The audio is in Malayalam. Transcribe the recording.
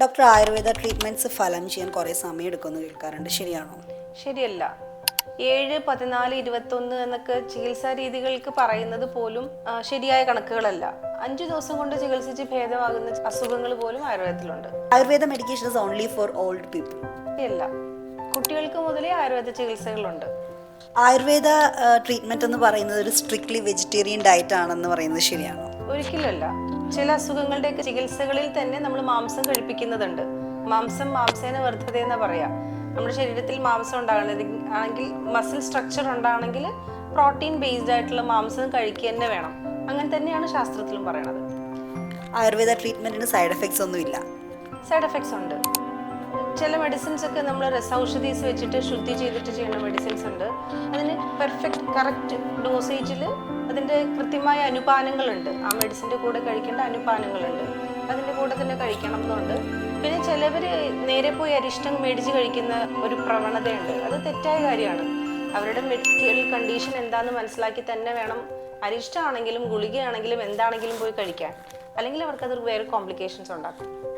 ഡോക്ടർ ആയുർവേദ ട്രീറ്റ്മെന്റ്സ് ഫലം ചെയ്യാൻ കുറേ സമയം എടുക്കുമെന്ന് കേൾക്കാറുണ്ട്. ശരിയാണോ? ശരിയല്ല. ഏഴ് പതിനാല് ഇരുപത്തൊന്ന് എന്നൊക്കെ ചികിത്സാ രീതികൾക്ക് പറയുന്നത് പോലും ആ, ശരിയായ കണക്കുകളല്ല. അഞ്ചു ദിവസം കൊണ്ട് ചികിത്സിച്ച് ഭേദമാകുന്ന അസുഖങ്ങൾ പോലും ആയുർവേദത്തിലുണ്ട്. Ayurveda medication is only for old people ശരിയല്ല. കുട്ടികൾക്ക് മുതലേ ആയുർവേദ ചികിത്സകളുണ്ട്. ആയുർവേദ ട്രീറ്റ്മെന്റ് എന്ന് പറയുന്നത് ഒരു സ്ട്രിക്ട്ലി വെജിറ്റേറിയൻ ഡയറ്റ് ആണെന്ന് പറയുന്നത് ശരിയാണോ? ഒരിക്കലല്ല ചില അസുഖങ്ങളുടെയൊക്കെ ചികിത്സകളിൽ തന്നെ നമ്മൾ മാംസം കഴിപ്പിക്കുന്നതുണ്ട്. മാംസം മാംസേന വർദ്ധത എന്ന് പറയാം. നമ്മുടെ ശരീരത്തിൽ മാംസം ഉണ്ടാകണത് ആണെങ്കിൽ മസിൽ സ്ട്രക്ചർ ഉണ്ടാകണമെങ്കിൽ പ്രോട്ടീൻ ബേസ്ഡ് ആയിട്ടുള്ള മാംസം കഴിക്കുക തന്നെ വേണം. അങ്ങനെ തന്നെയാണ് ശാസ്ത്രത്തിലും പറയണത് ആയുർവേദ ട്രീറ്റ്മെന്റിന് സൈഡ് എഫക്ട്സ് ഒന്നും ഇല്ല സൈഡ് എഫക്ട്സ് ഉണ്ട്. ചില മെഡിസിൻസ് ഒക്കെ നമ്മൾ രസൗഷധീസ് വെച്ചിട്ട് ശുദ്ധി ചെയ്തിട്ട് ചെയ്യുന്ന മെഡിസിൻസ് ഉണ്ട്. അതിന് പെർഫെക്റ്റ് കറക്റ്റ് ഡോസേജിൽ അതിന്റെ കൃത്യമായ അനുപാനങ്ങളുണ്ട്. ആ മെഡിസിന്റെ കൂടെ കഴിക്കേണ്ട അനുപാനങ്ങളുണ്ട്. അതിന്റെ കൂടെ തന്നെ കഴിക്കണം എന്നുണ്ട്. പിന്നെ ചിലവർ നേരെ പോയി അരിഷ്ടം മേടിച്ച് കഴിക്കുന്ന ഒരു പ്രവണതയുണ്ട്. അത് തെറ്റായ കാര്യമാണ്. അവരുടെ മെഡിക്കൽ കണ്ടീഷൻ എന്താണെന്ന് മനസ്സിലാക്കി തന്നെ വേണം അരിഷ്ടമാണെങ്കിലും ഗുളികയാണെങ്കിലും എന്താണെങ്കിലും പോയി കഴിക്കാൻ. അല്ലെങ്കിൽ അവർക്കത് വേറെ കോംപ്ലിക്കേഷൻസ് ഉണ്ടാക്കും.